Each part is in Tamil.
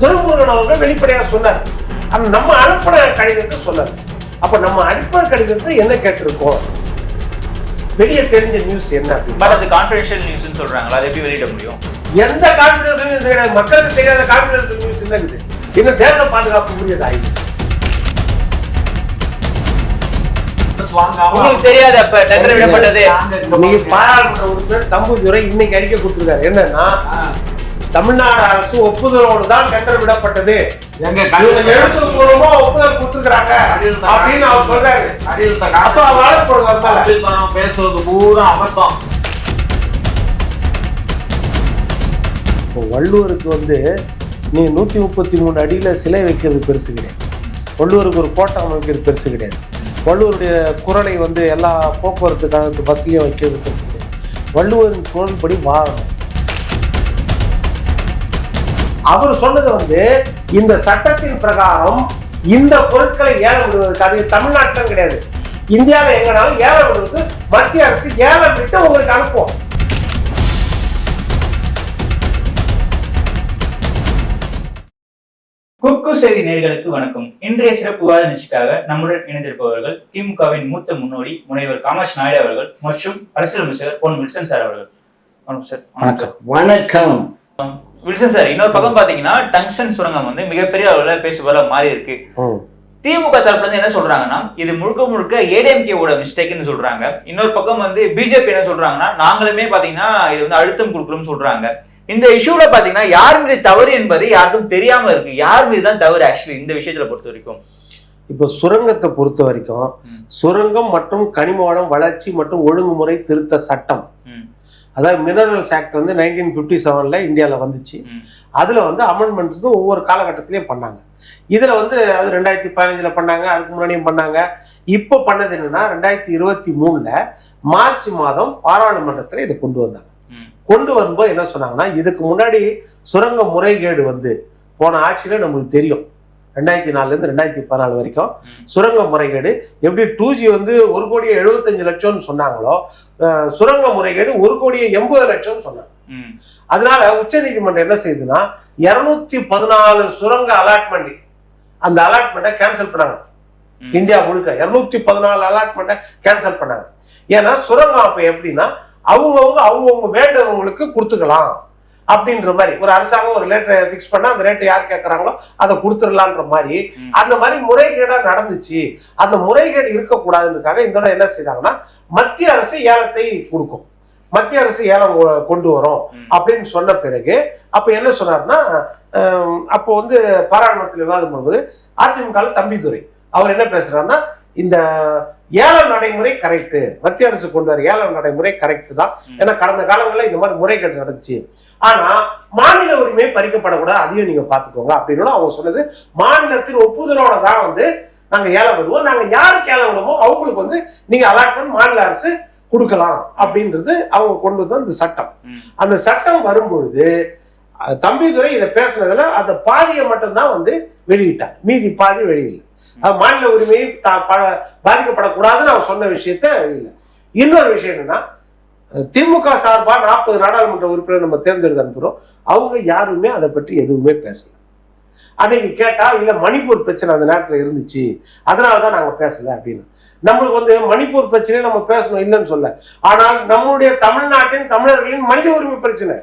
துரைமுருகன் அவங்க வெளிப்படையா சொன்னார். ஆனா நம்ம அனுப்பின கடிதத்தை சொன்னார். அப்ப நம்ம அனுப்பின கடிதத்தை என்ன கேட்டிருக்கோம்? வெளியே தெரிஞ்ச நியூஸ் என்ன பட் அது கான்ஃபிடென்ஷியல் நியூஸ்னு சொல்றாங்களா? அதை எப்படி வெளியிட முடியும்? எந்த கான்பிடன்ஸ் நியூஸ் கிடையாது. மக்களுக்கு தெரியாத கான்பிடன்ஸ் நியூஸ் என்ன இருக்குது இன்னும் தேச பாதுகாப்பு உரியது ஆயிடுச்சு வாங்காம உங்களுக்கு தெரியாது அப்ப டெண்டர் விடப்பட்டது. நாங்க பாராளுமன்ற உறுப்பினர் தம்புதுரை இன்னைக்கு அறிக்கை கொடுத்திருக்காரு. என்னன்னா தமிழ்நாடு அரசு ஒப்புதலோடு தான் டெண்டர் விடப்பட்டது. கடிதத்தை எழுத்துப்பூர்வமா ஒப்புதல் கொடுத்துருக்காங்க கடிதத்தை அப்படின்னு அவர் சொல்றாரு. அப்ப பேசுறது பூரா அபத்தம். வள்ளுவருக்கு வந்து நீ நூற்றி முப்பத்தி மூணு அடியில் சிலை வைக்கிறது பெருசு கிடையாது. வள்ளுவருக்கு ஒரு கோட்டை அமைக்கிறது பெருசு கிடையாது. வள்ளுவருடைய குரலை வந்து எல்லா போக்குவரத்து கழகத்து பஸ்லையும் வைக்கிறது பெருசு கிடையாது. வள்ளுவரின் குரல்படி வாழணும். அவர் சொன்னது வந்து இந்த சட்டத்தின் பிரகாரம் இந்த பொருட்களை ஏலம் விடுவதற்கு அது தமிழ்நாட்டிலும் கிடையாது. இந்தியாவில் எங்கனாலும் ஏலம் விடுவது மத்திய அரசு ஏலம் விட்டு உங்களுக்கு அனுப்புவோம் குக்கு செய்தி நேயர்களுக்கு வணக்கம். இன்றைய சிறப்பு விவாத நிகழ்ச்சிக்காக நம்முடன் இணைந்திருப்பவர்கள் திமுகவின் மூத்த முன்னோடி முனைவர் காமாட்சி நாயுடு அவர்கள் மற்றும் அரசியல் அமைச்சர் பொன் வில்சன் சார் அவர்கள். வணக்கம் சார். வணக்கம். வணக்கம். வில்சன் சார் இன்னொரு பக்கம் பாத்தீங்கன்னா டங்ஷன் சுரங்கம் வந்து மிகப்பெரிய அளவுல பேசுபொருளா மாறி இருக்கு திமுக தரப்புல இருந்து என்ன சொல்றாங்கன்னா இது முழுக்க முழுக்க ஏடிஎம்கே ஓட மிஸ்டேக்னு சொல்றாங்க. இன்னொரு பக்கம் வந்து பிஜேபி என்ன சொல்றாங்கன்னா நாங்களுமே பாத்தீங்கன்னா இது வந்து அழுத்தம் கொடுக்கணும்னு சொல்றாங்க. இந்த இஷ்யூல பாத்தீங்கன்னா யார் மீது தவறு என்பது யாருக்கும் தெரியாம இருக்கு. யார் மீது தான் தவறு ஆக்சுவலி இந்த விஷயத்துல பொறுத்த வரைக்கும்? இப்போ சுரங்கத்தை பொறுத்த வரைக்கும். சுரங்கம் மற்றும் கனிம வளம் வளர்ச்சி மற்றும் ஒழுங்குமுறை திருத்த சட்டம். அதாவது மினரல்ஸ் ஆக்ட் வந்து நைன்டீன் ஃபிஃப்டி செவனில் இந்தியாவில் வந்துச்சு அதில் வந்து அமெண்ட்மெண்ட்ஸ் வந்து ஒவ்வொரு காலகட்டத்திலையும் பண்ணாங்க. இதில் வந்து அது ரெண்டாயிரத்தி பதினஞ்சில் பண்ணாங்க அதுக்கு முன்னாடியும் பண்ணாங்க. இப்போ பண்ணது என்னன்னா ரெண்டாயிரத்தி இருபத்தி மூணில் மார்ச் மாதம் பாராளுமன்றத்தில் இதை கொண்டு வந்தாங்க. கொண்டு வரும்போது என்ன சொன்னாங்கன்னா இதுக்கு முன்னாடி சுரங்க முறைகேடு வந்து போன ஆட்சியில் நமக்கு தெரியும். ரெண்டாயிரத்தி நாலுலேருந்து ரெண்டாயிரத்தி பதினாலு வரைக்கும். சுரங்க முறைகேடு எப்படி டூ ஜி வந்து ஒரு கோடியே எழுபத்தஞ்சு லட்சம்னு சொன்னாங்களோ சுரங்க முறைகேடு ஒரு கோடியே எண்பது லட்சம்னு சொன்னாங்க அதனால உச்சநீதிமன்றம் என்ன செய்யுதுன்னா இருநூத்தி பதினாலு சுரங்க அலாட்மெண்ட் அந்த அலாட்மெண்ட்டை கேன்சல் பண்ணாங்க. இந்தியா முழுக்க இருநூத்தி பதினாலு அலாட்மெண்ட்டை கேன்சல் பண்ணாங்க ஏன்னா சுரங்கம் அப்ப எப்படின்னா அவங்கவுங்க அவங்கவுங்க வேண்டவங்களுக்கு கொடுத்துக்கலாம் அப்படின்ற மாதிரி. ஒரு அரசாங்கம் ஒரு ரேட்டை ஃபிக்ஸ் பண்ணா அந்த ரேட்டை யார் கேட்கறாங்களோ அதை கொடுத்துடலான்ற மாதிரி. அந்த மாதிரி முறைகேடா நடந்துச்சு. அந்த முறைகேடு இருக்கக்கூடாதுன்றதுக்காக இந்த தடவை என்ன செய்தாங்கன்னா மத்திய அரசு ஏலத்தை கொடுக்கும். மத்திய அரசு ஏலம் கொண்டு வரும். அப்படின்னு சொன்ன பிறகு அப்ப என்ன சொன்னார்னா அப்போ வந்து பாராளுமன்றத்தில் விவாதம் பண்ணும்போது அதிமுக தம்பிதுரை. அவர் என்ன பேசுறாருன்னா இந்த ஏல நடைமுறை கரெக்ட் மத்திய அரசு கொண்டு வர ஏல நடைமுறை கரெக்ட் தான். ஏன்னா கடந்த காலங்களில் இந்த மாதிரி முறைகேடு நடந்துச்சு. ஆனா மாநில உரிமை பறிக்கப்படக்கூடாது. அதையும் நீங்க பாத்துக்கோங்க அப்படின்னு அவங்க சொன்னது. மாநிலத்தின் ஒப்புதலோட தான் வந்து நாங்க ஏலம் விடுவோம். நாங்க யாருக்கு ஏலம் விடுவோமோ அவங்களுக்கு வந்து நீங்க அலாட்மெண்ட் மாநில அரசு கொடுக்கலாம் அப்படின்றது அவங்க கொண்டு வந்த இந்த சட்டம். அந்த சட்டம் வரும்பொழுது தம்பிதுரை இதை பேசுனதுல அந்த பாதியை மட்டும்தான் வந்து வெளியிட்டார். மீதி பாதி வெளியில அது மாநில உரிமை தா- ப- பாதிக்கப்படக்கூடாதுன்னு அவர் சொன்ன விஷயத்த வெளியில இன்னொரு விஷயம் என்னன்னா திமுக சார்பா நாற்பது நாடாளுமன்ற உறுப்பினர் நம்ம தேர்ந்தெடுத்து அனுப்புறோம். அவங்க யாருமே அதை பற்றி எதுவுமே பேசல. அன்னைக்கு கேட்டா இல்ல மணிப்பூர் பிரச்சனை அந்த நேரத்துல இருந்துச்சு. அதனால தான் நாங்க பேசல அப்படின்னு. நம்மளுக்கு வந்து மணிப்பூர் பிரச்சனையை நம்ம பேசணும் இல்லைன்னு சொல்ல. ஆனால் நம்முடைய தமிழ்நாட்டின் தமிழர்களின் மனித உரிமை பிரச்சனை.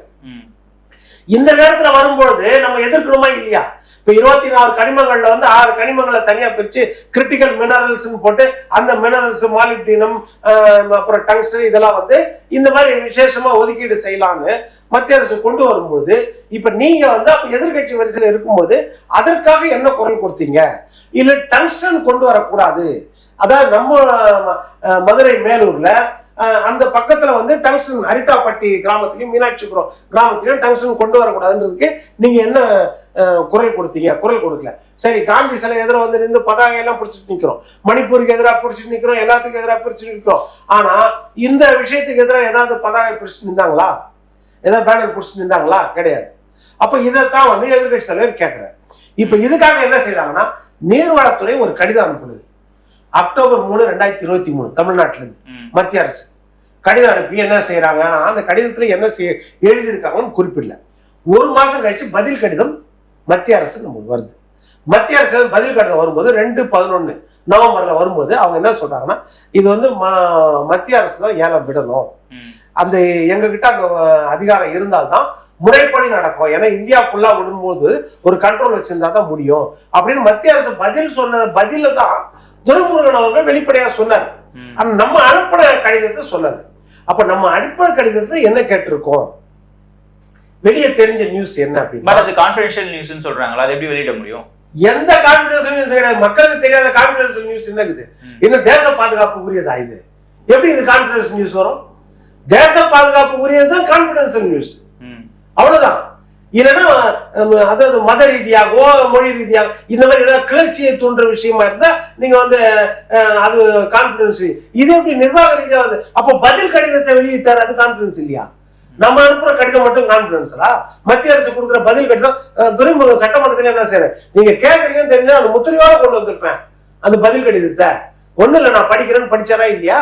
இந்த நேரத்துல வரும்பொழுது நம்ம எதிர்க்கணுமா இல்லையா? இப்ப இருபத்தி நாலு கனிமங்கள்ல வந்து ஆறு கனிமங்களை தனியா பிரிச்சு கிரிட்டிக்கல் மினரல்ஸ் போட்டு அந்த மினரல்ஸ் மாலிப்டினம் அப்புறம் டங்ஸ்டன் இதெல்லாம் வந்து இந்த மாதிரி விசேஷமா ஒதுக்கீடு செய்யலாம்னு மத்திய அரசு கொண்டு வரும்போது இப்ப நீங்க வந்து அப்ப எதிர்கட்சி வரிசையில் இருக்கும்போது அதற்காக என்ன குரல் கொடுத்தீங்க? இல்ல டங்ஸ்டன் கொண்டு வரக்கூடாது. அதாவது நம்ம மதுரை மேலூர்ல அந்த பக்கத்துல வந்து டங்ஸ்டன் அரிட்டாப்பட்டி கிராமத்திலையும் மீனாட்சிபுரம் கிராமத்திலையும் டங்ஸ்டன் கொண்டு வரக்கூடாதுன்றதுக்கு நீங்க என்ன குரல் கொடுத்தீங்க? குரல் கொடுக்கல. சரி காந்தி சிலை எதிராக வந்து நின்று பதாகை எல்லாம் பிடிச்சிட்டு நிற்கிறோம் மணிப்பூருக்கு எதிராக பிடிச்சிட்டு நிற்கிறோம் எல்லாத்துக்கும் எதிராக பிடிச்சிட்டு நிற்கிறோம் ஆனா இந்த விஷயத்துக்கு எதிராக ஏதாவது பதாகை பிடிச்சிட்டு நின்றாங்களா? ஏதாவது பேனர் பிடிச்சிட்டு நின்றாங்களா? கிடையாது. அப்ப இதைத்தான் வந்து எதிர்கட்சி தலைவர் கேட்கிறார் இப்ப இதுக்காக என்ன செய்யறாங்கன்னா நீர்வளத்துறை ஒரு கடிதம் அனுப்புது. அக்டோபர் மூணு ரெண்டாயிரத்தி இருபத்தி மூணு தமிழ்நாட்டில இருந்து ம், மத்திய அரசு. கடிதம் அனுப்பி என்ன செய்யறாங்க அந்த கடிதத்துல என்ன செய்ய எழுதியிருக்காங்கன்னு குறிப்பிடல. ஒரு மாசம் கழிச்சு பதில் கடிதம் மத்திய அரசு நமக்கு வருது. மத்திய அரசு பதில் கடிதம் வரும்போது ரெண்டு பதினொன்று நவம்பர்ல வரும்போது அவங்க என்ன சொல்றாங்கன்னா இது வந்து மத்திய அரசு தான் ஏலம் விடணும். அந்த எங்ககிட்ட அந்த அதிகாரம் இருந்தால்தான் முறைப்படி நடக்கும். ஏன்னா இந்தியா ஃபுல்லா விடும்போது ஒரு கண்ட்ரோல் வச்சிருந்தா தான் முடியும். அப்படின்னு மத்திய அரசு பதில் சொன்ன பதில தான் துரைமுருகன் அவங்க வெளிப்படையா சொன்னார். ஆனா நம்ம அனுப்பின கடிதத்தை சொல்லல அப்ப நம்ம அனுப்பின கடிதத்தை என்ன கேட்டிருக்கோம்? வெளியே தெரிஞ்ச நியூஸ் என்ன அப்படின்னா பட் அது கான்ஃபிடென்ஷியல் நியூஸ்னு சொல்றாங்களா? அது எப்படி வெளியிட முடியும்? எந்த கான்பிடன்ஸ் நியூஸ் கிடையாது. மக்களுக்கு தெரியாத கான்பிடன்ஸ் நியூஸ் என்ன இருக்குது. இன்னும் தேச பாதுகாப்பு உரியதா இது? எப்படி இது கான்பிடன்ஸ் நியூஸ் வரும்? தேச பாதுகாப்பு உரியது தான் கான்பிடன்ஸ் நியூஸ். அவ்வளவுதான். இல்லைன்னா அதாவது மத ரீதியாகவோ மொழி ரீதியாக இந்த மாதிரி ஏதாவது கிளர்ச்சியை தூண்டுற விஷயமா இருந்தா நீங்க வந்து அது கான்பிடன்ஸ் இது எப்படி நிர்வாக ரீதியாக வந்து அப்போ பதில் கடிதத்தை வெளியிட்டார் அது கான்பிடன்ஸ் இல்லையா? நம்ம அனுப்புற கடிதம் மட்டும் கான்பிடன்ஸா மத்திய அரசு கொடுக்குற பதில் கடிதம் துறைமுக சட்டமன்றத்தில் என்ன செய்யறேன்? நீங்க கேட்கறீங்கன்னு தெரிஞ்சா அந்த முத்திரையோட கொண்டு வந்திருப்பேன் அந்த பதில் கடிதத்தை. ஒன்றும் இல்லை நான் படிக்கிறேன்னு படிச்சாரா இல்லையா?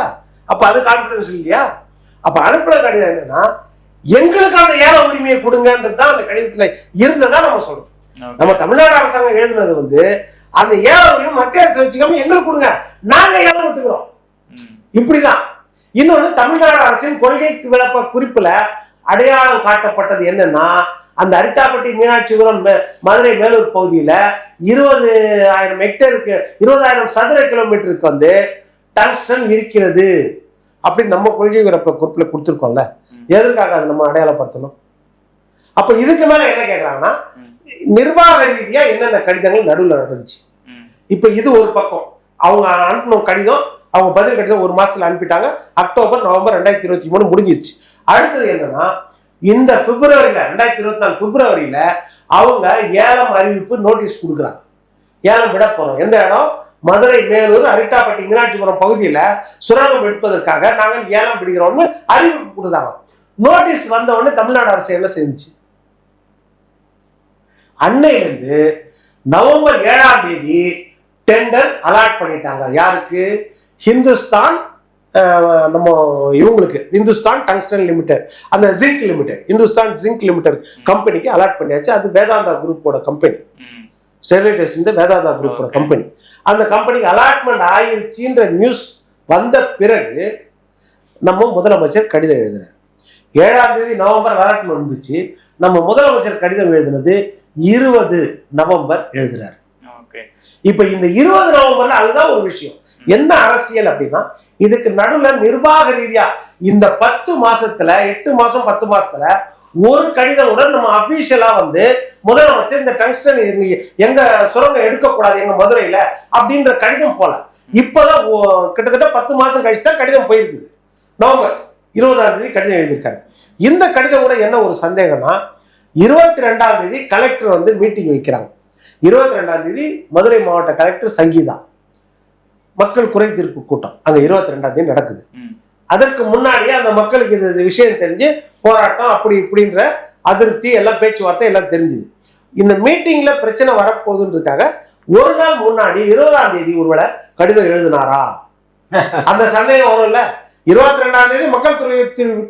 அப்போ அது கான்பிடன்ஸ் இல்லையா? அப்போ அனுப்புற கடிதம் என்னன்னா எங்களுக்கான ஏல உரிமையை கொடுங்கன்றது தான் அந்த கடிதத்துல இருந்ததா நம்ம சொல்றோம். நம்ம தமிழ்நாடு அரசாங்கம் எழுதுனது வந்து அந்த ஏல உரிமை மத்திய அரசு வச்சுக்காம எங்களுக்கு கொடுங்க. நாங்க ஏலம் விட்டுக்கிறோம். இப்படிதான். இன்னொன்னு தமிழ்நாடு அரசின் கொள்கை விளப்ப குறிப்புல அடையாளம் காட்டப்பட்டது என்னன்னா அந்த அரிட்டாப்பட்டி மீனாட்சிபுரம் மதுரை மேலூர் பகுதியில இருபது ஆயிரம் ஹெக்டேருக்கு இருபதாயிரம் சதுர கிலோமீட்டருக்கு வந்து டங்ஸ்டன் இருக்கிறது. அப்படின்னு நம்ம கொள்கை விளப்ப குறிப்புல கொடுத்துருக்கோம்ல. எதற்காக அதை நம்ம அடையாளப்படுத்தணும்? அப்ப இதுக்கு மேல என்ன கேக்குறாங்கன்னா ம். நிர்வாக ரீதியா என்னென்ன கடிதங்கள் நடுவில் நடந்துச்சு. இப்ப இது ஒரு பக்கம். அவங்க அனுப்பின கடிதம் அவங்க பதில் கடிதம் ஒரு மாசத்துல அனுப்பிட்டாங்க. அக்டோபர் நவம்பர் ரெண்டாயிரத்தி இருபத்தி மூணு முடிஞ்சிருச்சு. அடுத்தது என்னன்னா இந்த பிப்ரவரியில ரெண்டாயிரத்தி இருபத்தி நாலு பிப்ரவரியில அவங்க ஏலம் அறிவிப்பு நோட்டீஸ் கொடுக்குறாங்க. ஏலம் விட போறோம். எந்த இடம்? மதுரை மேலூர் அரிட்டாப்பட்டி மீனாட்சிபுரம் பகுதியில சுரங்கம் எடுப்பதற்காக நாங்கள் ஏலம் விடுகிறோம்னு அறிவிப்பு கொடுத்தாங்க. நோட்டீஸ் வந்த உடனே தமிழ்நாடு அரசு என்ன செஞ்சுச்சு? அன்னையிலிருந்து நவம்பர் ஏழாம் தேதி டெண்டர் அலாட் பண்ணிட்டாங்க. யாருக்கு? ஹிந்துஸ்தான் நம்ம இவங்களுக்கு. இந்துஸ்தான் டங்ஸ்டன் லிமிடெட் அந்த zinc limited Hindustan zinc limited கம்பெனிக்கு அலாட் பண்ணியாச்சு. அது வேதாந்தா குரூப்போட கம்பெனி. ஸ்டெர்லைட்டர்ஸ் இந்த வேதாந்தா குரூப்போட. கம்பெனி அந்த கம்பெனிக்கு அலாட்மெண்ட் ஆயிருச்சுன்ற நியூஸ் வந்த பிறகு நம்ம முதலமைச்சர் கடிதம் எழுதினார். ஏழாம் தேதி நவம்பர் அலாட்மெண்ட் வந்துச்சு. நம்ம முதலமைச்சர் கடிதம் எழுதினது இருபது நவம்பர் எழுதினார். ஓகே. இப்ப இந்த இருபது நவம்பர்ல அதுதான் ஒரு விஷயம். என்ன அரசியல் அப்படின்னா இதுக்கு நடுவுல நிர்வாக ரீதியா இந்த பத்து மாசத்துல எட்டு மாசம் பத்து மாசத்துல ஒரு கடிதம் கூட நம்ம அபிஷியலா வந்து முதலமைச்சர் இந்த டங்ஸ்டன் எங்க- சுரங்கம் எடுக்கக்கூடாது எங்க மதுரையில அப்படின்ற கடிதம் போல. இப்பதான் ஓ- கிட்டத்தட்ட பத்து மாசம் கழிச்சு தான் கடிதம் போயிருக்குது. நவம்பர் இருபதாம் தேதி கடிதம் எழுதியிருக்காரு. இந்த கடிதம் கூட என்ன ஒரு சந்தேகம்னா இருபத்தி ரெண்டாம் தேதி கலெக்டர் வந்து மீட்டிங் வைக்கிறாங்க. இருபத்தி ரெண்டாம் தேதி மதுரை மாவட்ட கலெக்டர் சங்கீதா. மக்கள் குறை தீர்ப்பு கூட்டம். அங்க இருபத்தி ரெண்டாம் தேதி நடக்குது. அதற்கு முன்னாடியே அந்த மக்களுக்கு இது விஷயம் தெரிஞ்சு போராட்டம் அப்படி இப்படின்ற அதிருப்தி எல்லாம் பேச்சுவார்த்தை எல்லாம் தெரிஞ்சுது. இந்த மீட்டிங்ல பிரச்சனை வரப்போகுதுன்றதுக்காக ஒரு நாள் முன்னாடி இருபதாம் தேதி ஒருவேளை கடிதம் எழுதினாரா? அந்த சந்தேகம் வரும்ல இருபத்தி ரெண்டாம் தேதி மக்கள் துறை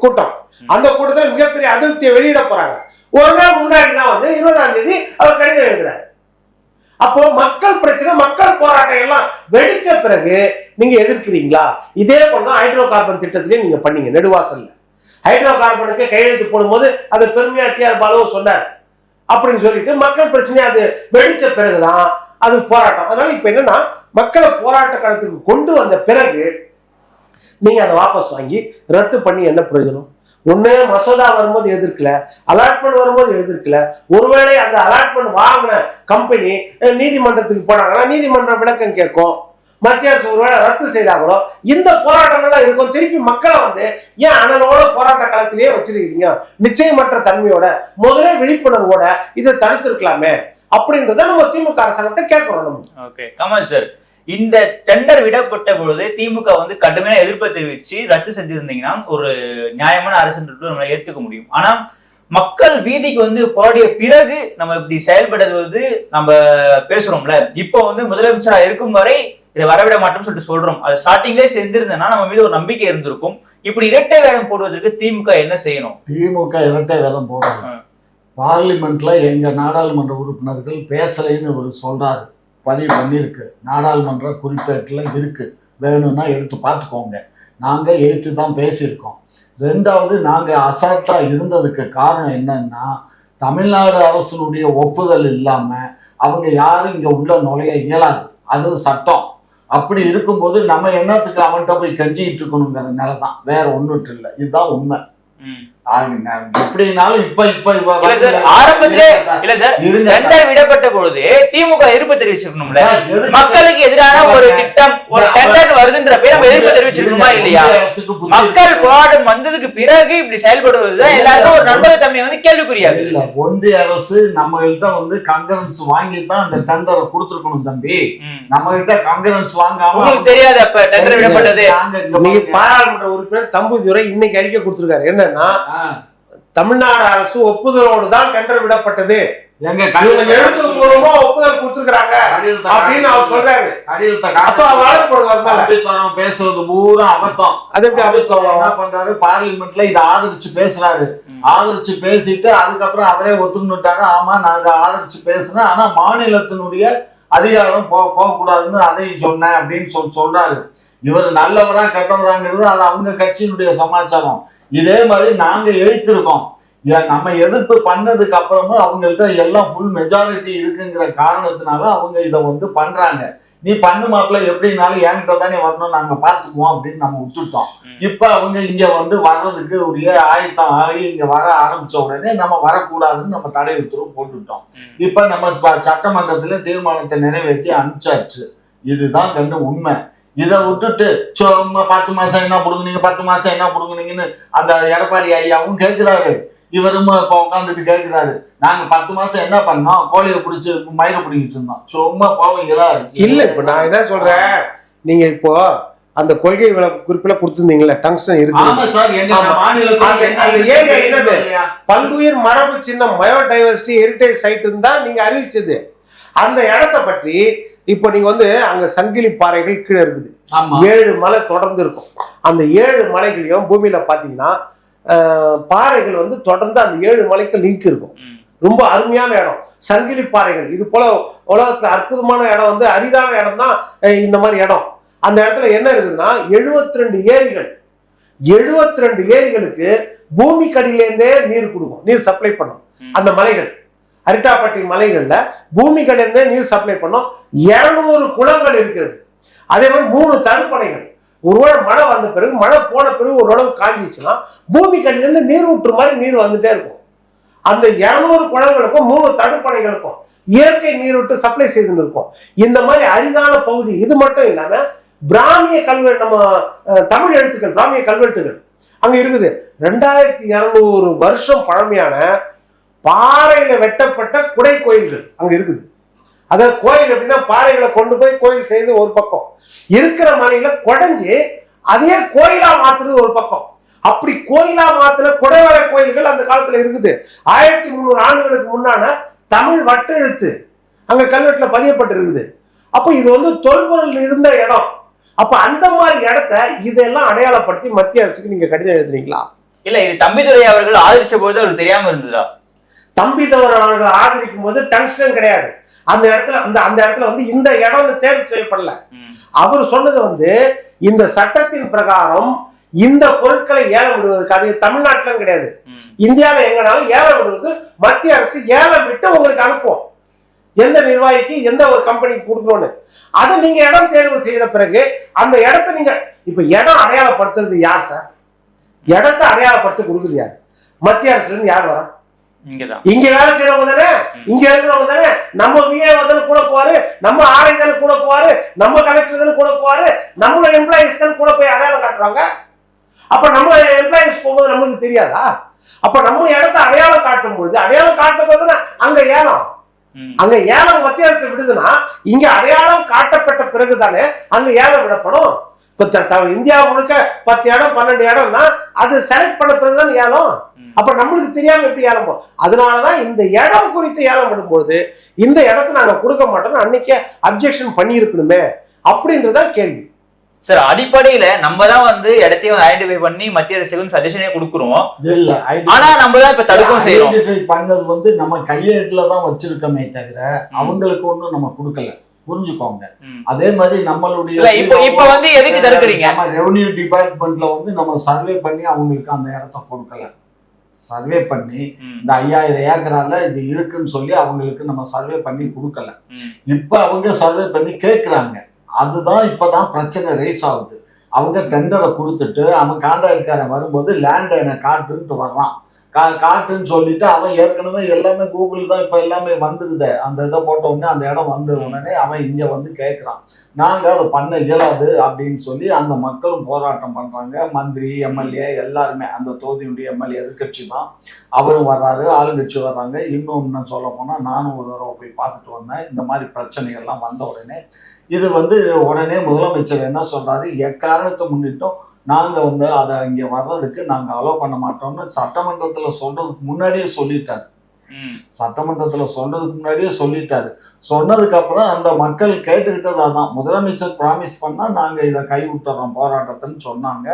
கூட்டம். அந்த கூட்டத்தில் மிகப்பெரிய அதிருப்தியை வெளியிட போறாங்க. ஒரு நாள் முன்னாடி தான் வந்து இருபதாம் தேதி அவர் கடிதம் எழுதுறாரு. அப்போ மக்கள் பிரச்சனை மக்கள் போராட்டம் எல்லாம் வெடிச்ச பிறகு நீங்க எதிர்க்கிறீங்களா? இதே போலதான் ஹைட்ரோ கார்பன் திட்டத்திலேயே நீங்க பண்ணீங்க நெடுவாசல்ல. ஹைட்ரோ கார்பனுக்கு கையெழுத்து போடும்போது அதை பெருமையா டிஆர் பாலவும் சொன்னார். அப்படின்னு சொல்லிட்டு மக்கள் பிரச்சனையை அது வெடிச்ச பிறகுதான் அது போராட்டம். அதனால இப்ப என்னன்னா மக்களை போராட்ட காலத்துக்கு கொண்டு வந்த பிறகு நீங்க அதை வாபஸ் வாங்கி ரத்து பண்ணி என்ன பிரயோஜனம்? ஒண்ணு மசோதா வரும்போது எதிர்க்கல அலாட்மெண்ட் வரும்போது எதிர்க்கல. ஒருவேளை அந்த அலாட்மெண்ட் வாங்கின கம்பெனி நீதிமன்றத்துக்கு போனாங்கன்னா நீதிமன்றம் விளக்கம் கேட்கும். மத்திய அரசு ஒருவேளை ரத்து செய்தா கூட இந்த போராட்டங்கள்லாம் இருக்கும். திருப்பி மக்களை வந்து ஏன் அனலோட போராட்ட காலத்திலேயே வச்சிருக்கீங்க நிச்சயமற்ற தன்மையோட முதலே விழிப்புணர்வோட இதை தடுத்திருக்கலாமே அப்படின்றத நம்ம திமுக அரசாங்கத்தை கேட்கிறோம் நம்ம. ஓகே கமல் சார் இந்த டெண்டர் விடப்பட்ட பொழுது திமுக வந்து கடுமையான எதிர்ப்பை தெரிவிச்சு ரத்து செஞ்சிருந்தீங்கன்னா ஒரு நியாயமான அரசுன்றது நம்மளால ஏத்துக்க முடியும். ஆனா மக்கள் வீதிக்கு வந்து போராடிய பிறகு நம்ம இப்படி செயல்படுறது வந்து நம்ம பேசுறோம்ல. இப்போ வந்து முதலமைச்சரா இருக்கும் வரை இதை வரவிட மாட்டோம்னு சொல்லிட்டு சொல்றோம். அது ஸ்டார்டிங்லேயே செஞ்சிருந்தேன்னா நம்ம மீது ஒரு நம்பிக்கை இருந்திருக்கும். இப்படி இரட்டை வேடம் போடுவதற்கு திமுக என்ன செய்யணும்? திமுக இரட்டை வேதம் போடுறாங்க பார்லிமெண்ட்ல எங்க நாடாளுமன்ற உறுப்பினர்கள் பேசலைன்னு இவர் சொல்றாரு. பதிவு பண்ணியிருக்கு. நாடாளுமன்ற குறிப்பேட்டில் இருக்கு. வேணும்னா எடுத்து பார்த்துக்கோங்க. நாங்க ஏற்று தான் பேசியிருக்கோம். ரெண்டாவது நாங்க அசால்ட்டா இருந்ததுக்கு காரணம் என்னன்னா தமிழ்நாடு அரசினுடைய ஒப்புதல் இல்லாம அவங்க யாரும் இங்க உள்ள நுழைய இயலாது. அது சட்டம். அப்படி இருக்கும்போது நம்ம என்னத்துக்கு அவன்கிட்ட போய் கஞ்சிக்கிட்டு இருக்கணுங்கிற நிலை தான் வேற ஒன்றும் இல்லை இதுதான் உண்மை. விடப்பட்ட பொழுது திமுக எதிர்ப்பு தெரிவிச்சிருக்கணும்ல? மக்களுக்கு எதிரான ஒரு திட்டம் ஒரு டெண்டர் வருதுன்ற பேர் நம்ம எதிர்ப்பு தெரிவிச்சிருக்கணுமா இல்லையா? மக்கள். போராட்டம் வந்ததுக்கு பிறகு இப்படி செயல்படுவதுதான் எல்லாருக்கும் ஒரு நண்பகத்தன்மை வந்து கேள்விக்குறியாது. இல்ல ஒன்றிய அரசு நம்ம கிட்ட வந்து கங்கரன்ஸ் வாங்கி தான் அந்த டெண்டரை கொடுத்துருக்கணும் தம்பி. நம்ம கிட்ட கங்கரன்ஸ் வாங்காம உங்களுக்கு தெரியாது அப்ப டெண்டர் விடப்பட்டது. பாராளுமன்ற உறுப்பினர் தம்புதுரை இன்னைக்கு அறிக்கை கொடுத்திருக்காரு. என்னன்னா தமிழ்நாடு அரசு ஒப்புதலோடு தான் டெண்டர் விடப்பட்டது. எழுத்துப்பூர்வமா ஒப்புதல் கொடுத்திருக்காங்க அப்படின்னு அவர் சொல்றாரு. பேசுறது பூரா அபத்தம். அது எப்படி அபித்தரம் என்ன அபித்தம் பண்றாரு? பார்லிமெண்ட்ல இதை ஆதரிச்சு பேசுறாரு. ஆதரிச்சு பேசிட்டு அதுக்கப்புறம் அவரே ஒத்துக்கிட்டாரு. ஆமா நான் இதை ஆதரிச்சு பேசுனேன் ஆனா மாநிலத்தினுடைய அதிகாரம் போக போகக்கூடாதுன்னு அதையும் சொன்னேன் அப்படின்னு சொல் சொல்றாரு. இவர் நல்லவரா கெட்டவராங்கிறது அது அவங்க கட்சியினுடைய சமாச்சாரம். இதே மாதிரி நாங்க எழுத்திருக்கோம் நம்ம எதிர்ப்பு பண்ணதுக்கு அப்புறமும் அவங்கள்ட்ட எல்லாம் ஃபுல் மெஜாரிட்டி இருக்குங்கிற காரணத்தினால அவங்க இதை வந்து பண்றாங்க. நீ பண்ணு மாப்பிள்ள எப்படினாலும் என்கிட்ட தானே வரணும் நாங்க பாத்துக்குவோம் அப்படின்னு நம்ம விட்டுட்டோம். இப்ப அவங்க இங்க வந்து வர்றதுக்கு உரிய ஆயத்தம் ஆகி இங்க வர ஆரம்பிச்ச உடனே நம்ம வரக்கூடாதுன்னு நம்ம தடை உத்தரவு போட்டுட்டோம். இப்ப நம்ம சட்டமன்றத்துல தீர்மானத்தை நிறைவேற்றி அனுப்பிச்சாச்சு. இதுதான் கண்டு உண்மை. இதை விட்டுட்டு சும்மா பத்து மாசம் என்ன கொடுக்குனீங்க பத்து மாசம் என்ன கொடுக்குனீங்கன்னு அந்த எடப்பாடி ஐயாவும் கேட்கிறாரு. இவரும் இப்ப உட்காந்துட்டு கேட்கிறாரு. நாங்க பத்து மாசம் என்ன பண்ணோம்? கோழியை பிடிச்சி மயிரை பிடிக்கிட்டு இருந்தோம். சும்மா போவீங்களா? இல்ல இப்ப நான் என்ன சொல்றேன்? நீங்க இப்போ அந்த கொள்கை குறிப்பில கொடுத்திருந்தீங்கல்ல டங்ஸ்டன் இருக்கு? பல்லுயிர் மரபு சின்னம் பயோடைவர்சிட்டி ஹெரிட்டேஜ் சைட் தான் நீங்க அறிவிச்சது. அந்த இடத்த பற்றி இப்போ நீங்க வந்து அங்க சங்கிலி பாறைகள் கீழே இருக்குது. ஏழு மலை தொடர்ந்து இருக்கும். அந்த ஏழு மலைகளையும் பூமியில பாத்தீங்கன்னா பாறைகள் வந்து தொடர்ந்து அந்த ஏழு மலைக்கு லிங்க் இருக்கும். ரொம்ப அருமையான இடம். சங்கிலி பாறைகள். இது போல உலகத்துல அற்புதமான இடம் வந்து அரிதான இடம் தான் இந்த மாதிரி இடம். அந்த இடத்துல என்ன இருக்குதுன்னா 72 ரெண்டு ஏரிகள். 72 ரெண்டு ஏரிகளுக்கு பூமி கடியிலேருந்தே நீர் கொடுக்கும். நீர் சப்ளை பண்ணும். அந்த மலைகள். அரிட்டாப்பட்டி மலைகளில் பூமிகளிலிருந்தே நீர் சப்ளை பண்ணும். 200 குளங்கள் இருக்கிறது. அதே மாதிரி மூணு தடுப்பணைகள். ஒருவேளை மழை வந்த பிறகு மழை போன பிறகு ஒரு காஞ்சிச்சுன்னா பூமி கடியிலேருந்து நீர் ஊற்று மாதிரி நீர் வந்துட்டே இருக்கும். அந்த 200 குளங்களுக்கும் மூணு தடுப்பணைகளுக்கும் இயற்கை நீர் விட்டு சப்ளை செய்து இருக்கும். இந்த மாதிரி அரிதான பகுதி இது மட்டும் இல்லாமல் பிராமிய கல்வெட்டு நம்ம தமிழ் எழுத்துக்கள் பிராமிய கல்வெட்டுகள். அங்கே இருக்குது. ரெண்டாயிரத்தி இருநூறு வருஷம் பழமையான பாறையில வெட்டப்பட்ட குடை கோயில்கள் அங்க இருக்குது. அத கோயில் எப்படின்னா பாறைகளை கொண்டு போய் கோயில் செய்து ஒரு பக்கம். இருக்கிற மலையில குடைஞ்சு அதே கோயிலா மாத்துறது ஒரு பக்கம். அப்படி கோயிலா மாத்துல குடைவர கோயில்கள் அந்த காலத்துல இருக்குது. ஆயிரத்தி முந்நூறு ஆண்டுகளுக்கு முன்னான தமிழ் வட்டெழுத்து அங்க கல்வெட்டுல பதியப்பட்டு இருக்குது அப்ப இது வந்து தொல்பொருள் இருந்த இடம். அப்ப அந்த மாதிரி இடத்த இதெல்லாம் அடையாளப்படுத்தி மத்திய அரசுக்கு நீங்க கடிதம் எழுதுறீங்களா இல்ல இது தம்பிதுரை அவர்கள் ஆதரிச்ச போது அவருக்கு தெரியாம இருந்ததா? தம்பி தவறு அவர்கள் ஆதரிக்கும் போது டங்ஸ்டன் கிடையாது. அந்த இடத்துல அந்த அந்த இடத்துல வந்து இந்த இடம்னு தேர்வு செய்யப்படல. அவர் சொன்னது வந்து இந்த சட்டத்தின் பிரகாரம் இந்த பொருட்களை ஏலம் விடுவதற்கு அது தமிழ்நாட்டிலும் கிடையாது. இந்தியாவில் எங்கனாலும் ஏலம் விடுவது மத்திய அரசு ஏலம் விட்டு உங்களுக்கு அனுப்பும். எந்த நிர்வாகிக்கு எந்த ஒரு கம்பெனிக்கு கொடுக்கணும்னு. அதை நீங்க இடம் தேர்வு செய்த பிறகு அந்த இடத்த நீங்க இப்ப இடம் அடையாளப்படுத்துறது யார் சார்? இடத்தை அடையாளப்படுத்தி கொடுக்குறது யார்? மத்திய அரசுல இருந்து யார் வரா இங்கதான் இங்க வேலை செய்யறவங்க தானே? இங்க இருக்கிறவங்க தானே? நம்ம விஏ தானே கூட போவாரு. நம்ம ஆர்ஐ தானே கூட போவாரு. நம்ம கலெக்டர் தானே கூட போவாரு. நம்மளோட எம்ப்ளாயிஸ் தானே கூட போய் அடையாளம் காட்டுறாங்க. அப்ப நம்ம எம்ப்ளாயிஸ் போகும்போது நம்மளுக்கு தெரியாதா? அப்ப நம்ம இடத்த அடையாளம் காட்டும் பொழுது அடையாளம் காட்டும் போது அங்க ஏலம். அங்க ஏலம் மத்திய அரசு விடுதுன்னா இங்க அடையாளம் காட்டப்பட்ட பிறகு தானே அங்க ஏலம் விடப்படும். இப்ப இந்தியா முழுக்க பத்து இடம் பன்னெண்டு இடம்னா அது செலக்ட் பண்ண பிறகுதான் ஏலம். அப்ப நம்மளுக்கு தெரியாம எப்படி ஏலம் போகும்? அதனாலதான் இந்த இடம் குறித்து ஏலம் விடும்போது இந்த இடத்த நாங்க கொடுக்க மாட்டோம்னு அன்னைக்கே அப்ஜெக்ஷன் பண்ணியிருக்கணுமே அப்படின்றதான் கேள்வி. சார் அடிப்படையில நம்ம தான் வந்து இடத்தையும் ஐடென்டிஃபை பண்ணி மத்திய அரசுக்கு சஜஷனே கொடுக்குறோம். இல்ல ஆனா நம்ம தான் இப்ப தடுக்கவும் செய்யறோம் ஐடென்டிஃபை பண்ணது வந்து நம்ம கையெழுத்துல தான் வச்சிருக்கோமே தவிர அவங்களுக்கு ஒண்ணும் நம்ம கொடுக்கல. புரிஞ்சுக்கோங்க. அதே மாதிரி நம்மளுடைய இப்ப வந்து எதுக்கு தடுக்கிறீங்க? நம்ம ரெவன்யூ டிபார்ட்மெண்ட்ல வந்து நம்ம சர்வே பண்ணி அவங்களுக்கு அந்த இடத்த கொடுக்கல. சர்வே பண்ணி இந்த ஐயாயிரம் ஏக்கரால இது இருக்குன்னு சொல்லி அவங்களுக்கு நம்ம சர்வே பண்ணி கொடுக்கல. இப்ப அவங்க சர்வே பண்ணி கேக்குறாங்க. அதுதான் இப்பதான் பிரச்சனை ரைஸ் ஆகுது. அவங்க டெண்டரை கொடுத்துட்டு அவன் கான்ட்ராக்ட்காரன் வரும்போது லேண்ட் எனக்கு காட்டுன்ட்டு வர்றான். கா காட்டுன்னு சொல்லிட்டு அவன் ஏற்கனவே எல்லாமே கூகுள் தான் இப்போ எல்லாமே வந்துருது. அந்த இதை போட்ட உடனே அந்த இடம் வந்த உடனே அவன் இங்கே வந்து கேட்குறான் நாங்கள் அதை பண்ண இயலாது அப்படின்னு சொல்லி அந்த மக்களும் போராட்டம் பண்ணுறாங்க மந்திரி எம்எல்ஏ எல்லாருமே அந்த தொகுதியுடைய எம்எல்ஏ எதிர்கட்சி தான். அவரும் வர்றாரு ஆளுங்கட்சி வர்றாங்க. இன்னும் சொல்ல போனால் நானும் ஒரு தடவை போய் பார்த்துட்டு வந்தேன். இந்த மாதிரி பிரச்சனைகள்லாம் வந்த உடனே இது வந்து உடனே முதலமைச்சர் என்ன சொல்கிறாரு எக்காரணத்தை முன்னிட்டும் நாங்க வந்து அதை இங்க வர்றதுக்கு நாங்க அலோவ் பண்ண மாட்டோம்னு சட்டமன்றத்துல சொல்றதுக்கு முன்னாடியே சொல்லிட்டாரு. சட்டமன்றத்துல சொல்றதுக்கு முன்னாடியே சொல்லிட்டாரு. சொன்னதுக்கு அப்புறம் அந்த மக்கள் கேட்டுக்கிட்டது அதான். முதலமைச்சர் ப்ராமிஸ் பண்ணா நாங்க இதை கைவிட்டுறோம் போராட்டத்துன்னு சொன்னாங்க.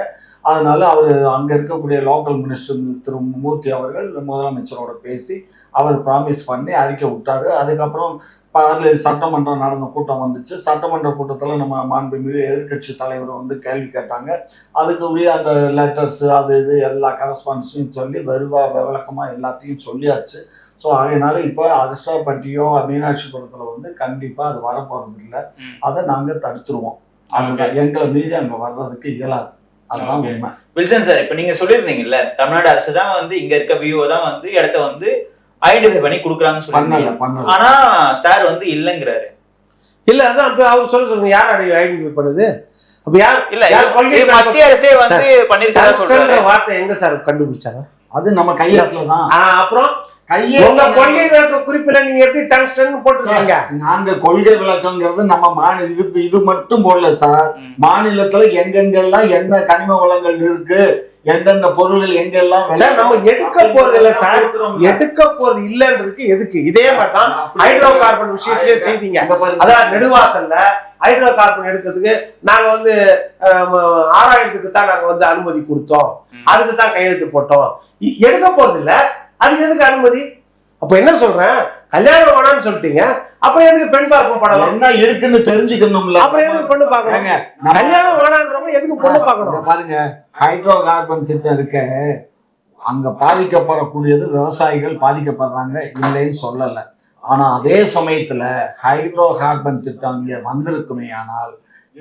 அதனால அவர் அங்க இருக்கக்கூடிய லோக்கல் மினிஸ்டர் திரு மூர்த்தி அவர்கள் முதலமைச்சரோட பேசி அவர் ப்ராமிஸ் பண்ணி அறிக்கை விட்டாரு. அதுக்கப்புறம் அதுல சட்டமன்றம் நடந்த கூட்டம் வந்துச்சு. சட்டமன்ற கூட்டத்துல நம்ம மாண்புமிகு எதிர்க்கட்சி தலைவர் வந்து கேள்வி கேட்டாங்க. அதுக்கு உரிய அந்த லெட்டர்ஸ் அது இது எல்லா கரஸ்பான்ஸையும் சொல்லி வெறுவா விளக்கமா எல்லாத்தையும் சொல்லியாச்சு. ஸோ அதனால இப்போ அதிர்ஷ்டப்பட்டியோ மீனாட்சிபுரத்தில் வந்து கண்டிப்பாக அது வரப்போறது இல்லை. அதை நாங்கள் தடுத்துருவோம். அதுதான் எங்களை மீறி அங்கே வர்றதுக்கு இயலாது. அதுதான். உண்மை. வில்சன் சார் இப்ப நீங்க சொல்லியிருந்தீங்கல்ல தமிழ்நாடு அரசு தான் வந்து இங்க இருக்க வியூ தான் வந்து இடத்த வந்து ஐடென்டிஃபை பண்ணி கொடுக்குறாங்கன்னு சொல்லி பண்ணல ஆனா சார் வந்து இல்லங்கிறாரு. இல்ல அதான் இப்ப அவர் சொல்ல சொல்லுங்க யார் ஐடென்டிஃபை பண்ணுது? அப்ப யார் இல்ல மத்திய அரசே வந்து டங்ஸ்டன்ற வார்த்தை எங்க சார் கண்டுபிடிச்சாங்க அது நம்ம கையெழுத்துல தான். அப்புறம் உங்க கொள்கை விளக்க குறிப்பில நீங்க எப்படி டங்ஸ்டன் போட்டுருக்கீங்க? நாங்க கொள்கை விளக்கங்கிறது நம்ம மாநில இது இது மட்டும் போடல சார். மாநிலத்துல எங்கெங்கெல்லாம் என்ன கனிம வளங்கள் இருக்கு எந்தெந்த பொருள்கள் எங்கெல்லாம் நம்ம எடுக்க போறது இல்ல சார். எடுக்க போறது இல்லன்றதுக்கு எதுக்கு? இதே தான் ஹைட்ரோ கார்பன் விஷயத்திலே செய்தீங்க. அதான் நெடுவாசல்ல ஹைட்ரோ கார்பன் எடுக்கிறதுக்கு நாங்க வந்து ஆராயத்துக்கு தான் நாங்க வந்து அனுமதி கொடுத்தோம். அதுக்கு தான் கையெழுத்து போட்டோம். எடுக்க போறது இல்ல அதுக்கு எதுக்கு அனுமதி? அப்ப என்ன சொல்றேன்? கல்யாணம் வேணாம்னு சொல்லிட்டீங்க. அப்புறம் எதுக்கு பெண் பார்க்கும் படலாம் என்ன இருக்குன்னு தெரிஞ்சுக்கணும்ல. அப்புறம் எதுக்கு பொண்ணு நம்ம- கல்யாணம் வேணான்றவங்க எதுக்கு பொண்ணு பார்க்கணும்? பாருங்க ஹைட்ரோ கார்பன் திட்டம் இருக்க அங்க பாதிக்கப்படக்கூடியது விவசாயிகள் பாதிக்கப்படுறாங்க இல்லைன்னு சொல்லல. ஆனா அதே சமயத்துல ஹைட்ரோ கார்பன் திட்டம் இங்க வந்திருக்குமே ஆனால்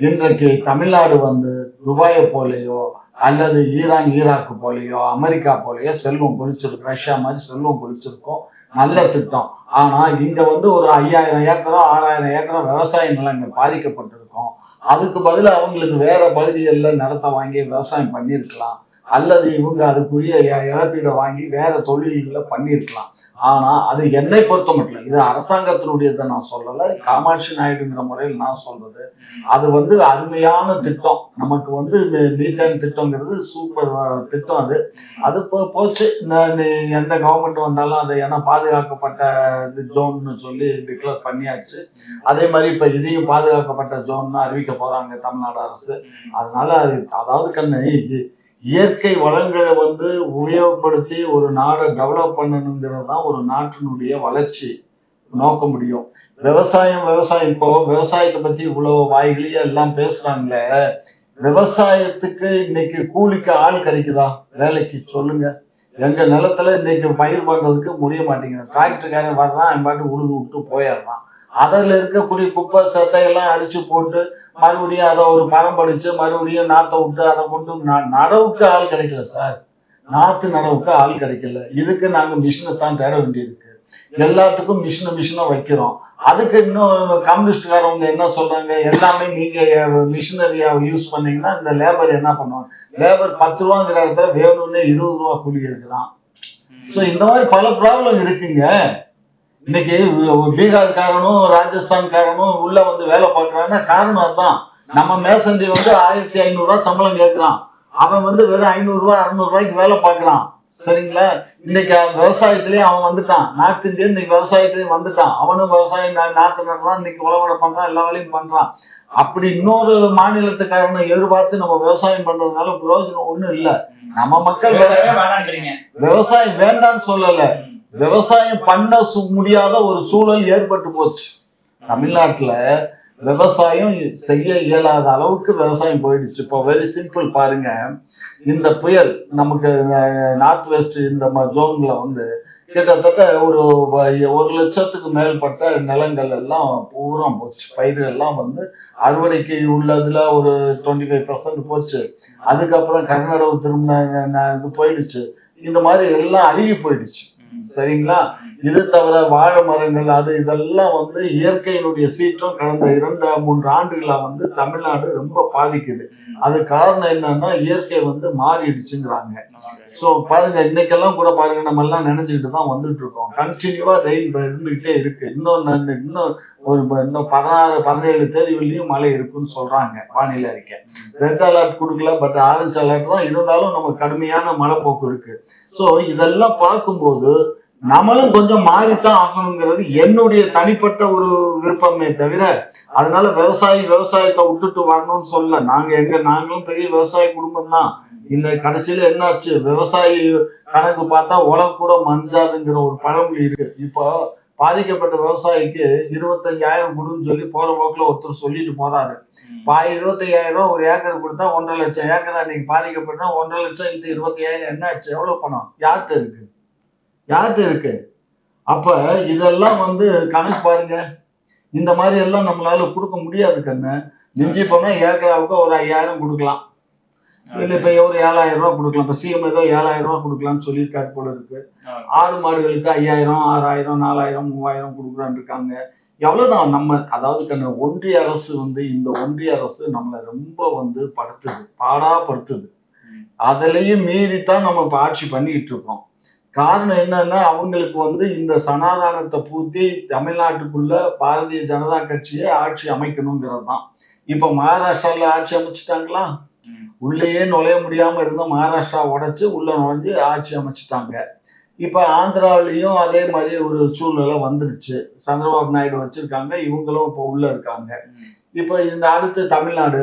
இன்றைக்கு தமிழ்நாடு வந்து துபாயை போலையோ அல்லது ஈரான் ஈராக்கு போலையோ அமெரிக்கா போலையோ செல்வம் குளிச்சிருக்கும் ரஷ்யா மாதிரி செல்வம் குளிச்சிருக்கும் நல்ல திட்டம். ஆனா இங்க வந்து ஒரு ஐயாயிரம் ஏக்கரோ ஆறாயிரம் ஏக்கரோ விவசாய நிலங்கள் பாதிக்கப்பட்டிருக்கும். அதுக்கு பதில் அவங்களுக்கு வேற பகுதிகளில் நிலத்தை வாங்கி விவசாயம் பண்ணியிருக்கலாம். அல்லது இவங்க அதுக்குரிய இழப்பீடை வாங்கி வேற தொழில்களை பண்ணியிருக்கலாம். ஆனா அது என்னை பொறுத்த மட்டும் இது அரசாங்கத்தினுடையதை நான் சொல்லலை காமாட்சி நாயுடுங்கிற முறையில் நான் சொல்றது. அது வந்து அருமையான திட்டம். நமக்கு வந்து மீ- மீத்தேன் திட்டங்கிறது சூப்பர் திட்டம் அது. அது போ போச்சு. எந்த கவர்மெண்ட் வந்தாலும் அதை ஏன்னா பாதுகாக்கப்பட்ட இது ஜோன்னு சொல்லி டிக்ளேர் பண்ணியாச்சு. அதே மாதிரி இப்போ இதையும் பாதுகாக்கப்பட்ட ஜோன்னு அறிவிக்க போறாங்க தமிழ்நாடு அரசு. அதனால அது அதாவது கண்ணு இயற்கை வளங்களை வந்து உபயோகப்படுத்தி ஒரு நாடை டெவலப் பண்ணணுங்கிறது தான் ஒரு நாட்டினுடைய வளர்ச்சி நோக்க முடியும். விவசாயம் விவசாயம். இப்போ விவசாயத்தை பத்தி இவ்வளவு வாய்களையே எல்லாம் பேசுறாங்களே. விவசாயத்துக்கு இன்னைக்கு கூலிக்கு ஆள் கிடைக்குதா? வேலைக்கு சொல்லுங்க. எங்க நிலத்துல இன்னைக்கு பயிர் பண்றதுக்கு முடிய மாட்டேங்குது. டிராக்டர்காரன் வர்றான் அவன் பாட்டு உழுது விட்டு போயிடுறான். அதில் இருக்கக்கூடிய குப்பை சத்தை எல்லாம் அரிச்சு போட்டு மறுபடியும் அதை ஒரு மரம் படிச்சு மறுபடியும் நாத்தை விட்டு அதை கொண்டு நடவுக்கு ஆள் கிடைக்கல சார். நாத்து நடவுக்கு ஆள் கிடைக்கல. இதுக்கு நாங்க மிஷினை தான் தேட வேண்டியிருக்கு. எல்லாத்துக்கும் மிஷினை மிஷினை வைக்கிறோம். அதுக்கு இன்னும் கம்யூனிஸ்ட்காரவங்க என்ன சொல்றாங்க? எல்லாமே நீங்க மிஷினரியா யூஸ் பண்ணீங்கன்னா இந்த லேபர் என்ன பண்ணுவாங்க? லேபர் பத்து ரூபாங்கிற இடத்துல வேணும்னு இருபது ரூபா கூலி எடுக்கலாம் ஸோ இந்த மாதிரி பல ப்ராப்ளம் இருக்குங்க. இன்னைக்கு பீகார்காரனும் ராஜஸ்தான்காரனும் உள்ள வந்து வேலை பார்க்கறான்னா காரணம் அதுதான் நம்ம மேசன்ரி வந்து ஆயிரத்தி ஐநூறுரூவா சம்பளம் கேட்கறான். அவன் வந்து வெறும் ஐநூறுரூவா அறுநூறுவாய்க்கு வேலை பார்க்கறான். சரிங்களா? இன்னைக்கு விவசாயத்திலயும் அவன் வந்துட்டான். நார்த் இந்தியன் இன்னைக்கு விவசாயத்திலயும் வந்துட்டான். அவனும் விவசாயம் நா- நாத்து நடுறான் இன்னைக்கு உழவடை பண்றான் எல்லா வேலையும் பண்றான். அப்படி இன்னொரு மாநிலத்துக்காரனை எதிர்பார்த்து நம்ம விவசாயம் பண்றதுனால பிரயோஜனம் ஒண்ணும் இல்ல. நம்ம மக்கள் விவசாயமே வேண்டாம்னு சொல்லல. விவசாயம் பண்ண முடியாத ஒரு சூழல் ஏற்பட்டு போச்சு. தமிழ்நாட்டில் விவசாயம் செய்ய இயலாத அளவுக்கு விவசாயம் போயிடுச்சு. இப்போ வெரி சிம்பிள் பாருங்க. இந்த புயல் நமக்கு நார்த் வெஸ்ட் இந்த ஜோன்ல வந்து கிட்டத்தட்ட ஒரு ஒரு லட்சத்துக்கு மேற்பட்ட நிலங்கள் எல்லாம் பூரா போச்சு. பயிர்கள் எல்லாம் வந்து அறுவடைக்கு உள்ளதுல ஒரு டுவெண்ட்டி ஃபைவ் பர்சன்ட் போச்சு. அதுக்கப்புறம் கர்நாடக திரும்ப இது போயிடுச்சு. இந்த மாதிரி எல்லாம் அழுகி போயிடுச்சு. சரிங்களா? இது தவிர வாழை மரங்கள் அது இதெல்லாம் வந்து இயற்கையினுடைய சீற்றம் கடந்த இரண்டு மூன்று ஆண்டுகளாக வந்து தமிழ்நாடு ரொம்ப பாதிக்குது. அது காரணம் என்னன்னா இயற்கை வந்து மாறிடுச்சுங்கிறாங்க. ஸோ பாருங்க இன்னைக்கெல்லாம் கூட பாருங்க நம்ம எல்லாம் நினைச்சுக்கிட்டு தான் வந்துட்டு இருக்கோம் கண்டினியூவா ரெயின் இருந்துகிட்டே இருக்கு. இன்னும் இன்னும் ஒரு ப- இன்னும் பதினாறு பதினேழு தேதி மழை இருக்குன்னு சொல்றாங்க வானிலை அறிக்கை. ரெட் அலர்ட் கொடுக்கல பட் ஆரஞ்சு அலர்ட் தான் இருந்தாலும் நமக்கு கடுமையான மழை போக்கு இருக்கு. ஸோ இதெல்லாம் பார்க்கும்போது நம்மளும் கொஞ்சம் மாறித்தான் ஆகணுங்கிறது என்னுடைய தனிப்பட்ட ஒரு விருப்பமே தவிர அதனால விவசாயி விவசாயத்தை விட்டுட்டு வரணும்னு சொல்ல நாங்க எங்க நாங்களும் பெரிய விவசாய குடும்பம் தான். இந்த கடைசியில என்னாச்சு? விவசாயி கணக்கு பார்த்தா உலக கூட மஞ்சாதுங்கிற ஒரு பழமொழி இருக்கு. இப்போ பாதிக்கப்பட்ட விவசாயிக்கு இருபத்தஞ்சாயிரம் கொடுன்னு சொல்லி போற போக்குல ஒருத்தர் சொல்லிட்டு போறாரு. பா இருபத்தையாயிரம் ரூபா ஒரு ஏக்கர் கொடுத்தா ஒன்றரை லட்சம். ஏக்கர் அன்னைக்கு பாதிக்கப்பட்டா ஒன்றரை லட்சம் இன்ட்டு இருபத்தையாயிரம் என்ன ஆச்சு எவ்வளவு பணம்? யார்கிட்ட இருக்கு? யார்கிட்ட இருக்கு? அப்ப இதெல்லாம் வந்து கணக்கு பாருங்க. இந்த மாதிரி எல்லாம் நம்மளால கொடுக்க முடியாது கண்ணு. மிஞ்சி போனா ஏக்கராவுக்கு ஒரு ஐயாயிரம் கொடுக்கலாம். இல்ல இப்ப ஒரு ஏழாயிரம் ரூபாய் கொடுக்கலாம். இப்ப சிஎம் ஏதோ ஏழாயிரம் ரூபாய் கொடுக்கலாம்னு சொல்லியிருக்காரு போல இருக்கு. ஆடு மாடுகளுக்கு ஐயாயிரம் ஆறாயிரம் நாலாயிரம் மூவாயிரம் கொடுக்குறான்னு இருக்காங்க. எவ்வளவுதான் நம்ம அதாவது கண்ணு ஒன்றிய அரசு வந்து இந்த ஒன்றிய அரசு நம்மளை ரொம்ப வந்து படுத்துது பாடா படுத்துது. அதுலயும் மீறித்தான் நம்ம இப்ப ஆட்சி பண்ணிக்கிட்டு இருக்கோம். காரணம் என்னன்னா அவங்களுக்கு வந்து இந்த சனாதானத்தை பூத்தி தமிழ்நாட்டுக்குள்ள பாரதிய ஜனதா கட்சியை ஆட்சி அமைக்கணுங்கிறது தான். இப்ப மகாராஷ்டிரால ஆட்சி அமைச்சிட்டாங்களா. உள்ளேயே நுழைய முடியாம இருந்த மகாராஷ்டிரா உடைச்சு உள்ள நுழைஞ்சு ஆட்சி அமைச்சிட்டாங்க. இப்ப ஆந்திராவிலையும் அதே மாதிரி ஒரு சூழ்நிலை வந்துருச்சு. சந்திரபாபு நாயுடு வச்சிருக்காங்க இவங்களும் இப்போ உள்ள இருக்காங்க. இப்போ இந்த அடுத்து தமிழ்நாடு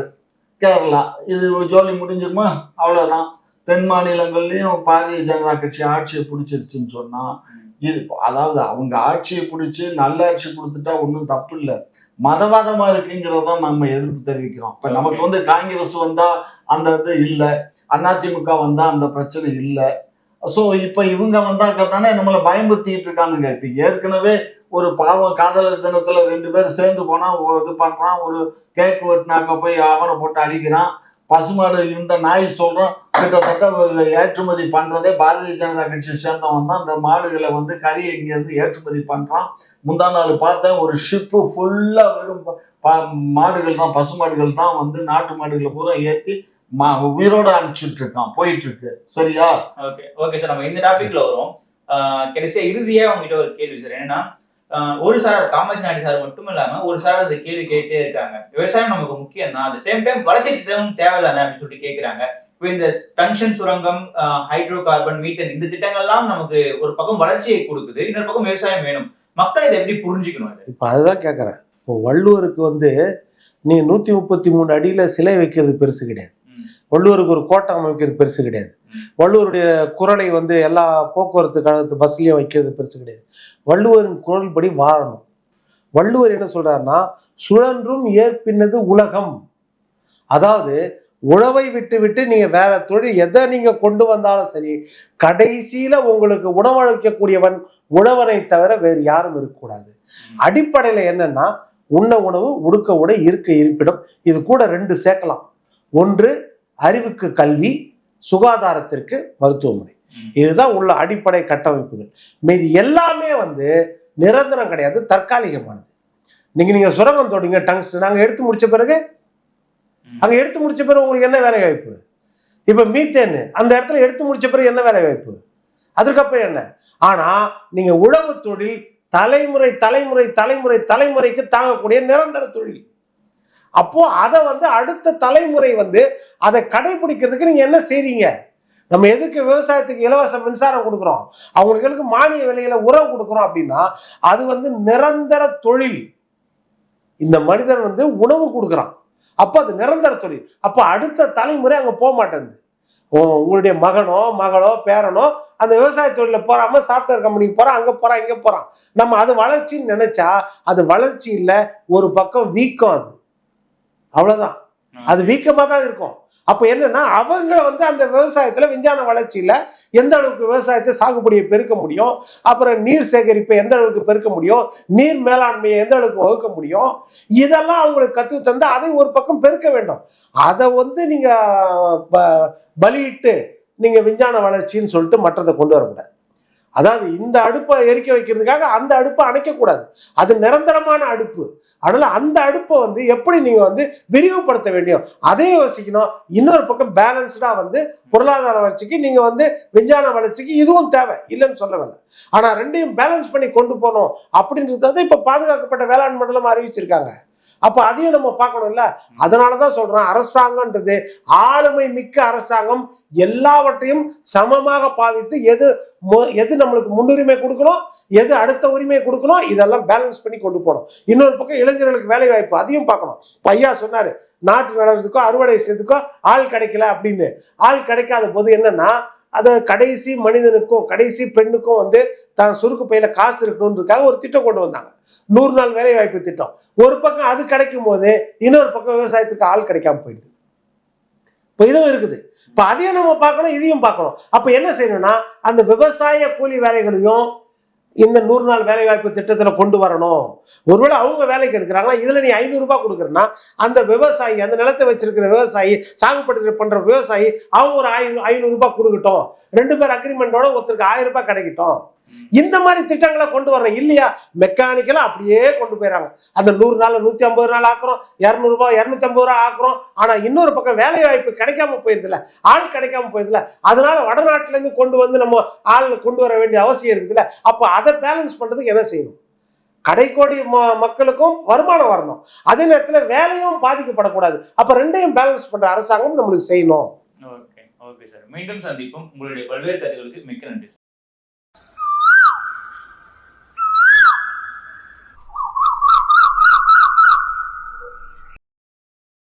கேரளா இது ஜோலி முடிஞ்சிருமா? அவ்வளவுதான். தென் மாநிலங்கள்லயும் பாரதிய ஜனதா கட்சி ஆட்சியை பிடிச்சிருச்சுன்னு சொன்னா இது அதாவது அவங்க ஆட்சியை பிடிச்சி நல்ல ஆட்சி கொடுத்துட்டா ஒன்றும் தப்பு இல்லை. மதவாதமா இருக்குங்கிறத நம்ம எதிர்ப்பு தெரிவிக்கிறோம். இப்ப நமக்கு வந்து காங்கிரஸ் வந்தா அந்த இது இல்லை அதிமுக வந்தா அந்த பிரச்சனை இல்லை. ஸோ இப்போ இவங்க வந்தாக்க தானே நம்மளை பயமுறுத்திட்டு இருக்கானுங்க. இப்போ ஏற்கனவே ஒரு பாவம் காதலர் தினத்துல ரெண்டு பேரும் சேர்ந்து போனா ஒரு இது பண்றான் ஒரு கேக் வெட்டினாக்க போய் அவனை போட்டு அடிக்கிறான். பசுமாடு இந்த நாய் சொல்றோம் கிட்டத்தட்ட ஏற்றுமதி பண்றதே பாரதிய ஜனதா கட்சி சேர்ந்தவன் தான். இந்த மாடுகளை வந்து கறியை இங்கேருந்து ஏற்றுமதி பண்ணுறான் முந்தா நாள் பார்த்தேன் ஒரு ஷிப்பு ஃபுல்லா வெறும் மாடுகள் தான் பசுமாடுகள் தான் வந்து நாட்டு மாடுகளை பூரா ஏத்தி மா உயிரோட அனுப்பிச்சுட்டு இருக்கான். போயிட்டு இருக்கு சரியா? ஓகே ஓகே சார் நம்ம இந்த டாபிக்ல வரும் கடைசியா இறுதியா உங்ககிட்ட ஒரு கேள்வி சார் என்னன்னா ஒரு சார் காமராஜ் நாயுடு சார் மட்டும் இல்லாம ஒரு சார் அந்த கேள்வி கேட்டே இருக்காங்க. விவசாயம் நமக்கு முக்கியம் தான் அட் சேம் டைம் வளர்ச்சி திட்டம் தேவைதானே அப்படின்னு சொல்லிட்டு கேக்குறாங்க. இப்போ இந்த டங்ஷன் சுரங்கம் ஹைட்ரோ கார்பன் மீத்தன் இந்த திட்டங்கள்லாம் நமக்கு ஒரு பக்கம் வளர்ச்சியை கொடுக்குது இன்னொரு பக்கம் விவசாயம் வேணும். மக்கள் இதை எப்படி புரிஞ்சுக்கணும் இப்போ அதுதான் கேட்குறேன் இப்போ வள்ளுவருக்கு வந்து நீ நூற்றி முப்பத்தி மூணு அடியில் சிலை வைக்கிறது பெருசு கிடையாது. வள்ளுவருக்கு ஒரு கோட்டை அமைக்கிறது பெருசு கிடையாது. வள்ளுவருடைய குரலை வந்து எல்லா போக்குவரத்து கழகத்து பஸ்லையும் வைக்கிறது பெருசு கிடையாது. வள்ளுவரின் குரல் படி வாழணும். வள்ளுவர் என்ன சொல்றாருன்னா சுழன்றும் ஏற்பின்னது உலகம். அதாவது உழவை விட்டு விட்டு நீங்க வேற தொழில் எதை நீங்க கொண்டு வந்தாலும் சரி கடைசியில உங்களுக்கு உணவளிக்கக்கூடியவன் உழவனை தவிர வேறு யாரும் இருக்கக்கூடாது. அடிப்படையில என்னன்னா உண்ண உணவு உடுக்க உடை இருக்க இருப்பிடம் இது கூட ரெண்டு சேர்க்கலாம். ஒன்று அறிவுக்கு கல்வி சுகாதாரத்திற்கு மருத்துவமனை. இதுதான் உள்ள அடிப்படை கட்டமைப்புகள். மீதி எல்லாமே வந்து நிரந்தரம் கிடையாது தற்காலிகமானது. நீங்க நீங்க சுரங்கம் தோடுங்க டங்ஸ் நாங்க எடுத்து முடிச்ச பிறகு. அங்க எடுத்து முடிச்ச பிறகு உங்களுக்கு என்ன வேலை வாய்ப்பு? இப்ப மீத்தேன் அந்த இடத்துல எடுத்து முடிச்ச பிறகு என்ன வேலை வாய்ப்பு? அதுக்கப்புறம் என்ன? ஆனா நீங்க உழவு தொழில் தலைமுறை தலைமுறை தலைமுறை தலைமுறைக்கு தாங்கக்கூடிய நிரந்தர தொழில். அப்போ அதை வந்து அடுத்த தலைமுறை வந்து அதை கடைபிடிக்கிறதுக்கு நீங்க என்ன செய்றீங்க? நம்ம எதுக்கு விவசாயத்துக்கு இலவச மின்சாரம் கொடுக்குறோம்? அவங்களுக்கு மானிய விலையில உரம் கொடுக்குறோம் அப்படின்னா அது வந்து நிரந்தர தொழில். இந்த மனிதன் வந்து உணவு கொடுக்குறான். அப்போ அது நிரந்தர தொழில். அப்போ அடுத்த தலைமுறை அங்கே போக மாட்டேங்குது. உ- உங்களுடைய மகனோ மகளோ பேரனோ அந்த விவசாய தொழிலில் போறாம சாஃப்ட்வேர் கம்பெனிக்கு போறான் அங்கே போறான் இங்கே போறான். நம்ம அது வளர்ச்சின்னு நினைச்சா அது வளர்ச்சி இல்லை ஒரு பக்கம் வீக்கம் அது. அவ்வளவுதான். அது வீக்கமாக தான் இருக்கும். அப்போ என்னன்னா அவங்க வந்து அந்த விவசாயத்தில் விஞ்ஞான வளர்ச்சியில் எந்த அளவுக்கு விவசாயத்தை சாகுபடியை பெருக்க முடியும்? அப்புறம் நீர் சேகரிப்பை எந்த அளவுக்கு பெருக்க முடியும்? நீர் மேலாண்மையை எந்த அளவுக்கு வகுக்க முடியும்? இதெல்லாம் அவங்களுக்கு கற்று தந்து அதை ஒரு பக்கம் பெருக்க வேண்டும். அதை வந்து நீங்க ப- பலியிட்டு நீங்க விஞ்ஞான வளர்ச்சின்னு சொல்லிட்டு மற்றதை கொண்டு வரக்கூடாது. அதாவது இந்த அடுப்பை எரிக்க வைக்கிறதுக்காக அந்த அடுப்பை அணைக்கக்கூடாது. அது நிரந்தரமான அடுப்பு. அதனால அந்த அடுப்பை வந்து எப்படி நீங்க வந்து விரிவுபடுத்த வேண்டியும் அதையும் யோசிக்கணும். இன்னொரு பக்கம் பேலன்ஸ்டா வந்து பொருளாதார வளர்ச்சிக்கு நீங்க வந்து விஞ்ஞான வளர்ச்சிக்கு இதுவும் தேவை. இல்லைன்னு சொல்லவில்லை ஆனா ரெண்டையும் பேலன்ஸ் பண்ணி கொண்டு போகணும் அப்படின்றத இப்ப பாதுகாக்கப்பட்ட வேளாண் மண்டலம் அறிவிச்சிருக்காங்க. அப்ப அதையும் நம்ம பார்க்கணும்ல? அதனாலதான் சொல்றேன் அரசாங்கம்ன்றது ஆளுமை மிக்க அரசாங்கம். எல்லாவற்றையும் சமமாக பாவித்து எது எது நம்மளுக்கு முன்னுரிமை கொடுக்கணும்? எது அடுத்த உரிமையை கொடுக்கணும் இதெல்லாம் பேலன்ஸ் பண்ணி கொண்டு போகணும். இன்னொரு பக்கம் இளைஞர்களுக்கு வேலை வாய்ப்பு அதையும் பார்க்கணும். பையா சொன்னார் நாட்டு வளர்றதுக்கோ அறுவடை செய்யறதுக்கோ ஆள் கிடைக்கல அப்படின்னு. ஆள் கிடைக்காத போது என்னன்னா அது கடைசி மனிதனுக்கும் கடைசி பெண்ணுக்கும் வந்து தான் சுருக்கு பையில காசு இருக்கணுன்றதுக்காக ஒரு திட்டம் கொண்டு வந்தாங்க. நூறு நாள் வேலை வாய்ப்பு திட்டம். ஒரு பக்கம் அது கிடைக்கும் போது இன்னொரு பக்கம் விவசாயத்துக்கு ஆள் கிடைக்காம போயிடுது. இப்போ இதுவும் இருக்குது. இப்போ அதையும் நம்ம பார்க்கணும் இதையும் பார்க்கணும். அப்போ என்ன செய்யணும்னா அந்த விவசாய கூலி வேலைகளையும் இந்த நூறு நாள் வேலைவாய்ப்பு திட்டத்தில் திட்டத்துல கொண்டு வரணும். ஒருவேளை அவங்க வேலைக்கு எடுக்கிறாங்கன்னா இதுல நீ ஐநூறு ரூபாய் கொடுக்குறேன்னா அந்த விவசாயி அந்த நிலத்தை வச்சிருக்கிற விவசாயி சாகுபடி பண்ற விவசாயி அவங்க ஒரு ஆயிரம் ஐநூறு ரூபாய் கொடுக்கட்டும். ரெண்டு பேர் அக்ரிமெண்டோட ஒருத்தருக்கு ஆயிரம் ரூபாய் கிடைக்கட்டும். இந்த மாதிரி திட்டங்களை கொண்டு வரணும் இல்லையா? மெக்கானிக்கலா அப்படியே கொண்டு போயிடறாங்க அந்த நூறு நாள் நூத்தி ஐம்பது நாள் ஆக்குறோம். இரநூறுபா இரநூத்தி ஐம்பது ரூபா ஆக்குறோம். ஆனா இன்னொரு பக்கம் வேலை வாய்ப்பு கிடைக்காம போயிருதுல ஆள் கிடைக்காம போயிருதுல அதனால வடநாட்டுல இருந்து கொண்டு வந்து நம்ம ஆள் கொண்டு வர வேண்டிய அவசியம் இருக்குதுல்ல. அப்ப அதை பேலன்ஸ் பண்றதுக்கு என்ன செய்யணும்? கடைக்கோடி ம- மக்களுக்கும் வருமானம் வரணும். அதே நேரத்துல வேலையும் பாதிக்கப்படக்கூடாது. அப்ப ரெண்டையும் பேலன்ஸ் பண்ற அரசாங்கம் நம்மளுக்கு செய்யணும். ஓகே ஓகே சார் மீண்டும் சந்திப்போம். உங்களுடைய பல்வேறு கருத்துக்களுக்கு மிக்க நன்றி